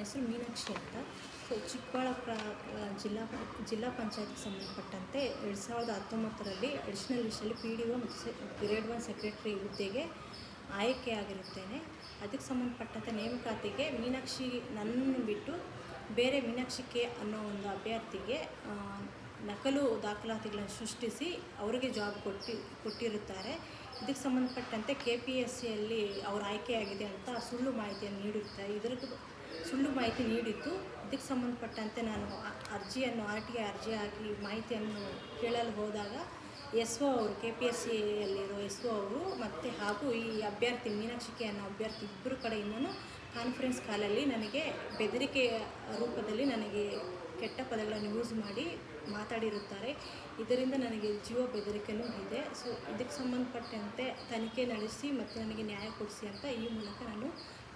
ಹೆಸರು ಮೀನಾಕ್ಷಿ ಅಂತ. ಸೊ ಚಿಕ್ಕಬಳ್ಳಾಪುರ ಜಿಲ್ಲಾ ಜಿಲ್ಲಾ ಪಂಚಾಯತ್ಗೆ ಸಂಬಂಧಪಟ್ಟಂತೆ ಎರಡು ಸಾವಿರದ ಹತ್ತೊಂಬತ್ತರಲ್ಲಿ ಅಡಿಷನಲ್ ಲಿಸ್ಟಲ್ಲಿ ಪಿ ಡಿ ಒ ಮತ್ತು ಗ್ರೇಡ್ ಒನ್ ಸೆಕ್ರೆಟರಿ ಹುದ್ದೆಗೆ ಆಯ್ಕೆಯಾಗಿರುತ್ತೇನೆ ಅದಕ್ಕೆ ಸಂಬಂಧಪಟ್ಟಂತೆ ನೇಮಕಾತಿಗೆ ಮೀನಾಕ್ಷಿ ನನ್ನ ಬಿಟ್ಟು ಬೇರೆ ಮೀನಾಕ್ಷಿ ಕೆ ಅನ್ನೋ ಒಂದು ಅಭ್ಯರ್ಥಿಗೆ ನಕಲು ದಾಖಲಾತಿಗಳನ್ನು ಸೃಷ್ಟಿಸಿ ಅವರಿಗೆ ಜಾಬ್ ಕೊಟ್ಟಿ, ಕೊಟ್ಟಿರುತ್ತಾರೆ. ಇದಕ್ಕೆ ಸಂಬಂಧಪಟ್ಟಂತೆ ಕೆ ಪಿ ಎಸ್ ಸಿಯಲ್ಲಿ ಅವರು ಆಯ್ಕೆಯಾಗಿದೆ ಅಂತ ಸುಳ್ಳು ಮಾಹಿತಿಯನ್ನು ನೀಡಿರ್ತಾರೆ ಇದರ ಸುಳ್ಳು ಮಾಹಿತಿ ನೀಡಿತ್ತು ಇದಕ್ಕೆ ಸಂಬಂಧಪಟ್ಟಂತೆ ನಾನು ಅರ್ಜಿಯನ್ನು, ಆರ್ ಟಿ ಅರ್ಜಿ ಹಾಕಿ ಮಾಹಿತಿಯನ್ನು ಕೇಳಲು ಹೋದಾಗ ಎಸ್ ಒ ಅವರು ಕೆ ಪಿ ಎಸ್ ಸಿಯಲ್ಲಿರೋ ಎಸ್ ಒ ಅವರು ಮತ್ತು ಹಾಗೂ ಈ ಅಭ್ಯರ್ಥಿ ಮೀನಾಕ್ಷಿ ಕೆ ಅನ್ನೋ ಅಭ್ಯರ್ಥಿ ಇಬ್ಬರು ಕಡೆಯಿಂದನೂ ಕಾನ್ಫರೆನ್ಸ್ ಕಾಲಲ್ಲಿ ನನಗೆ ಬೆದರಿಕೆಯ ರೂಪದಲ್ಲಿ ನನಗೆ ಕೆಟ್ಟ ಪದಗಳನ್ನು ಯೂಸ್ ಮಾಡಿ ಮಾತಾಡಿರುತ್ತಾರೆ. ಇದರಿಂದ ನನಗೆ ಜೀವ ಬೆದರಿಕೆಯೂ ಇದೆ. ಸೊ ಇದಕ್ಕೆ ಸಂಬಂಧಪಟ್ಟಂತೆ ತನಿಖೆ ನಡೆಸಿ ಮತ್ತು ನನಗೆ ನ್ಯಾಯ ಕೊಡಿಸಿ ಅಂತ ಈ ಮೂಲಕ ನಾನು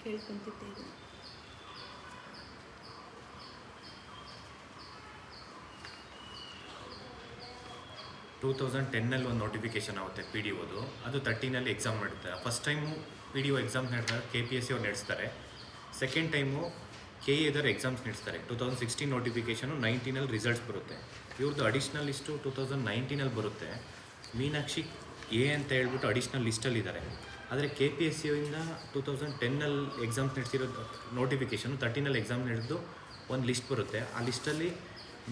ಕೇಳ್ಕೊತಿದ್ದೇನೆ. ಟೂ ತೌಸಂಡ್ ಟೆನ್ನಲ್ಲಿ ಒಂದು ನೋಟಿಫಿಕೇಶನ್ ಆಗುತ್ತೆ ಪಿ ಡಿ ಒದು ಅದು ತರ್ಟೀನಲ್ಲಿ exam ನಡೀತಾರೆ first time P D O exam ನಡೆದಾಗ ಕೆ ಪಿ ಎಸ್ ಸಿ ಅವ್ರು ನಡೆಸ್ತಾರೆ. Second time K other exams ನಡೆಸ್ತಾರೆ. ಟೂ ತೌಸಂಡ್ ಸಿಕ್ಸ್ಟೀನ್ ನೋಟಿಫಿಕೇಷನು ನೈನ್ಟೀನಲ್ಲಿ ರಿಸಲ್ಟ್ಸ್ ಬರುತ್ತೆ. ಇವ್ರದ್ದು ಅಡಿಷ್ನಲ್ ಲಿಸ್ಟು ಟೂ ತೌಸಂಡ್ ನೈನ್ಟೀನಲ್ಲಿ ಬರುತ್ತೆ. ಮೀನಾಕ್ಷಿ ಎ ಅಂತ ಹೇಳ್ಬಿಟ್ಟು ಅಡಿಷ್ನಲ್ ಲಿಸ್ಟಲ್ಲಿದ್ದಾರೆ ಆದರೆ ಕೆ ಪಿ ಎಸ್ ಸಿಯಿಂದ ಟೂ ತೌಸಂಡ್ ಟೆನ್ನಲ್ಲಿ ಎಕ್ಸಾಮ್ಸ್ ನಡೆಸಿರೋ ನೋಟಿಫಿಕೇಷನು ತರ್ಟೀನಲ್ಲಿ ಎಕ್ಸಾಮ್ ನಡೆದು ಒಂದು ಲಿಸ್ಟ್ ಬರುತ್ತೆ. ಆ ಲಿಸ್ಟಲ್ಲಿ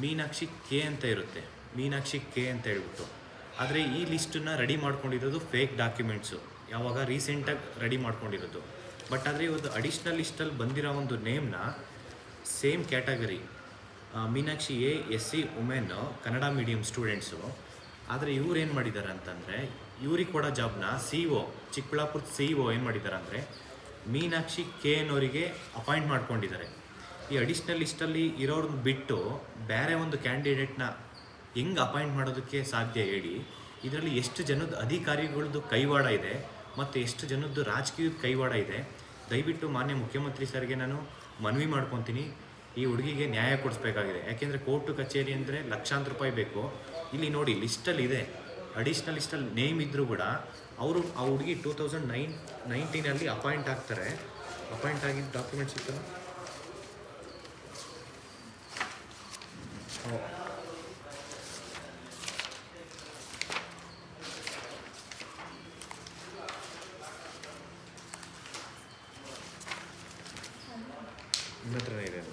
ಮೀನಾಕ್ಷಿ ಕೆ ಅಂತ ಇರುತ್ತೆ. ಮೀನಾಕ್ಷಿ ಕೆ ಅಂತ ಹೇಳ್ಬಿಟ್ಟು. ಆದರೆ ಈ ಲಿಸ್ಟನ್ನ ರೆಡಿ ಮಾಡ್ಕೊಂಡಿರೋದು ಫೇಕ್ ಡಾಕ್ಯುಮೆಂಟ್ಸು ಯಾವಾಗ ರೀಸೆಂಟಾಗಿ ರೆಡಿ ಮಾಡ್ಕೊಂಡಿರೋದು. ಬಟ್ ಆದರೆ ಇವತ್ತು ಅಡಿಷ್ನಲ್ ಲಿಸ್ಟಲ್ಲಿ ಬಂದಿರೋ ಒಂದು ನೇಮ್ನ same category Meenakshi A, S, C women Kannada medium students ಆದರೆ ಇವ್ರು ಏನು ಮಾಡಿದ್ದಾರೆ ಅಂತಂದರೆ, ಇವ್ರಿಗೆ ಕೊಡೋ ಜಾಬ್ನ ಸಿ ಒ ಚಿಕ್ಕಬಳ್ಳಾಪುರದ ಸಿ ಒ ಏನು ಮಾಡಿದ್ದಾರೆ ಅಂದರೆ, ಮೀನಾಕ್ಷಿ ಕೆ ಅನ್ನೋರಿಗೆ ಅಪಾಯಿಂಟ್ ಮಾಡ್ಕೊಂಡಿದ್ದಾರೆ ಈ ಅಡಿಷ್ನಲ್ ಲಿಸ್ಟಲ್ಲಿ ಇರೋರನ್ನ ಬಿಟ್ಟು ಬೇರೆ ಒಂದು ಕ್ಯಾಂಡಿಡೇಟ್ನ ಹೆಂಗೆ ಅಪಾಯಿಂಟ್ ಮಾಡೋದಕ್ಕೆ ಸಾಧ್ಯ ಹೇಳಿ, ಇದರಲ್ಲಿ ಎಷ್ಟು ಜನದ ಅಧಿಕಾರಿಗಳದ್ದು ಕೈವಾಡ ಇದೆ, ಮತ್ತು ಎಷ್ಟು ಜನದ್ದು ರಾಜಕೀಯದ ಕೈವಾಡ ಇದೆ ದಯವಿಟ್ಟು ಮಾನ್ಯ ಮುಖ್ಯಮಂತ್ರಿ ಸರ್ಗೆ ನಾನು ಮನವಿ ಮಾಡ್ಕೊತೀನಿ. ಈ ಹುಡುಗಿಗೆ ನ್ಯಾಯ ಕೊಡಿಸ್ಬೇಕಾಗಿದೆ. ಯಾಕೆಂದರೆ ಕೋರ್ಟು ಕಚೇರಿ ಅಂದರೆ ಲಕ್ಷಾಂತರ ರೂಪಾಯಿ ಬೇಕು. ಇಲ್ಲಿ ನೋಡಿ ಲಿಸ್ಟಲ್ಲಿ ಇದೆ. ಅಡಿಷ್ನಲ್ ಲಿಸ್ಟಲ್ಲಿ ನೇಮ್ ಇದ್ದರೂ ಕೂಡ ಅವರು ಆ ಹುಡುಗಿ ಟೂ ತೌಸಂಡ್ ನೈನ್ ನೈನ್ಟೀನಲ್ಲಿ ಅಪಾಯಿಂಟ್ ಆಗ್ತಾರೆ. ಅಪಾಯಿಂಟ್ ಆಗಿದ್ದ ಡಾಕ್ಯುಮೆಂಟ್ಸ್ ಇತ್ತಲ್ಲ ನಿಮ್ಮ ಹತ್ರನೇ ಇದೆ ಅದು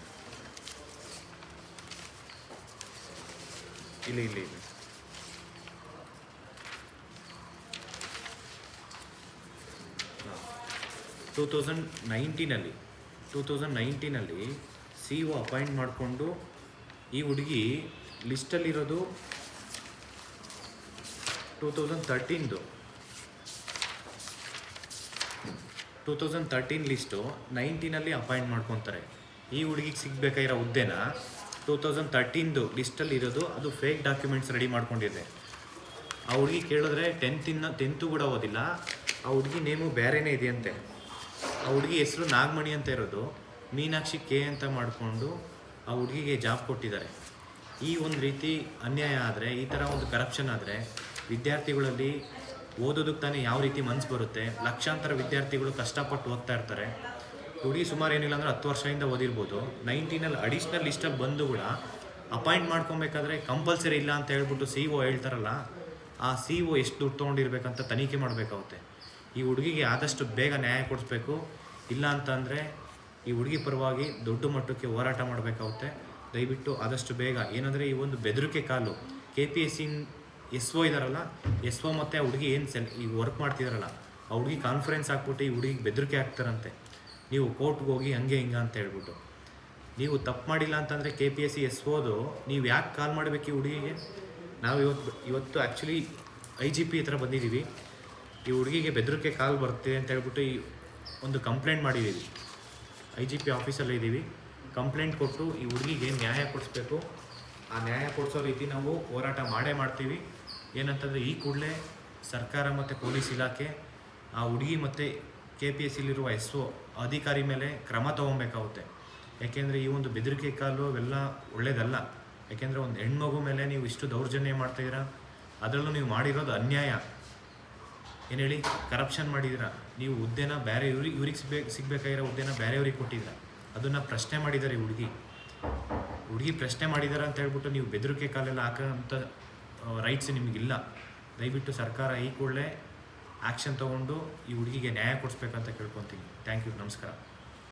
ಇಲ್ಲಿ ಇಲ್ಲಿ ಇಲ್ಲಿ. ಟೂ ತೌಸಂಡ್ ನೈನ್ಟೀನಲ್ಲಿ ಟೂ ತೌಸಂಡ್ ನೈನ್ಟೀನಲ್ಲಿ ಸಿ ಒ ಅಪಾಯಿಂಟ್ ಮಾಡಿಕೊಂಡು ಈ ಹುಡುಗಿ ಲಿಸ್ಟಲ್ಲಿರೋದು ಟೂ ತೌಸಂಡ್ ತರ್ಟೀನ್ದು ಟೂ ತೌಸಂಡ್ ತರ್ಟೀನ್ ಲಿಸ್ಟು ನೈನ್ಟೀನಲ್ಲಿ ಅಪಾಯಿಂಟ್ ಮಾಡ್ಕೊತಾರೆ. ಈ ಹುಡುಗಿಗೆ ಸಿಗಬೇಕಾಗಿರೋ ಹುದ್ದೆನ ಟೂ ತೌಸಂಡ್ ತರ್ಟೀನ್ದು ಲಿಸ್ಟಲ್ಲಿ ಇರೋದು, ಅದು ಫೇಕ್ ಡಾಕ್ಯುಮೆಂಟ್ಸ್ ರೆಡಿ ಮಾಡ್ಕೊಂಡಿದೆ ಆ ಹುಡುಗಿ ಕೇಳಿದ್ರೆ ಟೆಂತಿನ ಟೆಂತು ಕೂಡ ಓದಿಲ್ಲ. ಆ ಹುಡುಗಿ ನೇಮು ಬೇರೆನೇ ಇದೆಯಂತೆ. ಆ ಹುಡುಗಿ ಹೆಸರು ನಾಗಮಣಿ ಅಂತ ಇರೋದು. ಮೀನಾಕ್ಷಿ ಕೆ ಅಂತ ಮಾಡಿಕೊಂಡು ಆ ಹುಡುಗಿಗೆ ಜಾಬ್ ಕೊಟ್ಟಿದ್ದಾರೆ. ಈ ಒಂದು ರೀತಿ ಅನ್ಯಾಯ ಆದರೆ, ಈ ಥರ ಒಂದು ಕರಪ್ಷನ್ ಆದರೆ, ವಿದ್ಯಾರ್ಥಿಗಳಲ್ಲಿ ಓದೋದಕ್ಕೆ ತಾನೇ ಯಾವ ರೀತಿ ಮನಸ್ಸು ಬರುತ್ತೆ? ಲಕ್ಷಾಂತರ ವಿದ್ಯಾರ್ಥಿಗಳು ಕಷ್ಟಪಟ್ಟು ಓದ್ತಾ ಇರ್ತಾರೆ. ಹುಡುಗಿ ಸುಮಾರು ಏನಿಲ್ಲ ಅಂದ್ರೆ ಹತ್ತು ವರ್ಷದಿಂದ ಓದಿರ್ಬೋದು. ನೈನ್ಟೀನಲ್ಲಿ ಅಡಿಷ್ನಲ್ ಲಿಸ್ಟಲ್ಲಿ ಬಂದು ಕೂಡ ಅಪಾಯಿಂಟ್ ಮಾಡ್ಕೊಬೇಕಾದ್ರೆ ಕಂಪಲ್ಸರಿ ಇಲ್ಲ ಅಂತ ಹೇಳ್ಬಿಟ್ಟು ಸಿ ಒ ಹೇಳ್ತಾರಲ್ಲ, ಆ ಸಿ ಒ ಎಷ್ಟು ದುಡ್ಡು ತೊಗೊಂಡಿರ್ಬೇಕಂತ ತನಿಖೆ ಮಾಡಬೇಕಾಗುತ್ತೆ. ಈ ಹುಡುಗಿಗೆ ಆದಷ್ಟು ಬೇಗ ನ್ಯಾಯ ಕೊಡಿಸ್ಬೇಕು. ಇಲ್ಲ ಅಂತಂದರೆ ಈ ಹುಡುಗಿ ಪರವಾಗಿ ದೊಡ್ಡ ಮಟ್ಟಕ್ಕೆ ಹೋರಾಟ ಮಾಡಬೇಕಾಗುತ್ತೆ. ದಯವಿಟ್ಟು ಆದಷ್ಟು ಬೇಗ, ಏನಂದರೆ ಈ ಒಂದು ಬೆದರಿಕೆ call. K P S C S O ಇದ್ದಾರಲ್ಲ ಎಸ್ ಒ ಮತ್ತು ಆ ಹುಡುಗಿ ಏನು ಸೆಲ್ ಈಗ ವರ್ಕ್ ಮಾಡ್ತಿದಾರಲ್ಲ, ಆ ಹುಡುಗಿ ಕಾನ್ಫರೆನ್ಸ್ ಹಾಕ್ಬಿಟ್ಟು ಈ ಹುಡುಗಿಗೆ ಬೆದರಿಕೆ ಹಾಕ್ತಾರಂತೆ. ನೀವು ಕೋರ್ಟ್ಗೆ ಹೋಗಿ ಹಂಗೆ ಹಿಂಗೆ ಅಂತ ಹೇಳ್ಬಿಟ್ಟು. ನೀವು ತಪ್ಪು ಮಾಡಿಲ್ಲ ಅಂತಂದರೆ K P S C S ಓದು ನೀವು ಯಾಕೆ ಕಾಲ್ ಮಾಡಬೇಕು ಈ ಹುಡುಗಿಗೆ? ನಾವು ಇವತ್ತು ಇವತ್ತು ಆ್ಯಕ್ಚುಲಿ ಐ ಜಿ ಪಿ ಹತ್ರ ಬಂದಿದ್ದೀವಿ. ಈ ಹುಡುಗಿಗೆ ಬೆದರಿಕೆ ಕಾಲ್ ಬರುತ್ತೆ ಅಂತ ಹೇಳ್ಬಿಟ್ಟು ಈ ಒಂದು ಕಂಪ್ಲೇಂಟ್ ಮಾಡಿದ್ದೀವಿ. ಐ ಜಿ ಪಿ ಆಫೀಸಲ್ಲಿ ಇದ್ದೀವಿ. ಕಂಪ್ಲೇಂಟ್ ಕೊಟ್ಟು ಈ ಹುಡುಗಿಗೆ ನ್ಯಾಯ ಕೊಡಿಸ್ಬೇಕು? ಆ ನ್ಯಾಯ ಕೊಡಿಸೋ ರೀತಿ ನಾವು ಹೋರಾಟ ಮಾಡೇ ಮಾಡ್ತೀವಿ. ಏನಂತಂದರೆ ಈ ಕೂಡಲೇ ಸರ್ಕಾರ ಮತ್ತು ಪೊಲೀಸ್ ಇಲಾಖೆ, ಆ ಹುಡುಗಿ ಮತ್ತು ಕೆ ಪಿ ಎಸ್ ಸಿಲಿರುವ ಎಸ್ ಒ ಅಧಿಕಾರಿ ಮೇಲೆ ಕ್ರಮ ತಗೊಬೇಕಾಗುತ್ತೆ. ಯಾಕೆಂದರೆ ಈ ಒಂದು ಬೆದರಿಕೆ ಕಾಲು ಅವೆಲ್ಲ ಒಳ್ಳೆಯದಲ್ಲ ಯಾಕೆಂದರೆ ಒಂದು ಹೆಣ್ಮಗು ಮೇಲೆ ನೀವು ಇಷ್ಟು ದೌರ್ಜನ್ಯ ಮಾಡ್ತಾಯಿದ್ದೀರಾ ಅದರಲ್ಲೂ ನೀವು ಮಾಡಿರೋದು ಅನ್ಯಾಯ. ಏನು ಹೇಳಿ? ಕರಪ್ಷನ್ ಮಾಡಿದ್ದೀರಾ? ನೀವು ಹುದ್ದೆನ ಬೇರೆ ಇವ್ರಿಗೆ ಇವ್ರಿಗೆ ಸಿಗ್ಬೇಕು ಸಿಗ್ಬೇಕಾಗಿರೋ ಹುದ್ದೆನ ಬೇರೆಯವ್ರಿಗೆ ಕೊಟ್ಟಿದ್ದೀರಾ? ಅದನ್ನು ಪ್ರಶ್ನೆ ಮಾಡಿದ್ದಾರೆ ಹುಡುಗಿ. ಹುಡುಗಿ ಪ್ರಶ್ನೆ ಮಾಡಿದ್ದಾರೆ ಅಂತ ಹೇಳ್ಬಿಟ್ಟು ನೀವು ಬೆದರಿಕೆ ಕಾಲೆಲ್ಲ ಹಾಕೋಂಥ ರೈಟ್ಸ್ ನಿಮಗಿಲ್ಲ. ದಯವಿಟ್ಟು ಸರ್ಕಾರ ಈ ಕೂಡಲೇ ಆ್ಯಕ್ಷನ್ ತೊಗೊಂಡು ಈ ಹುಡುಗಿಗೆ ನ್ಯಾಯ ಕೊಡಿಸ್ಬೇಕಂತ ಕೇಳ್ಕೊತೀನಿ. ಥ್ಯಾಂಕ್ ಯು ನಮಸ್ಕಾರ.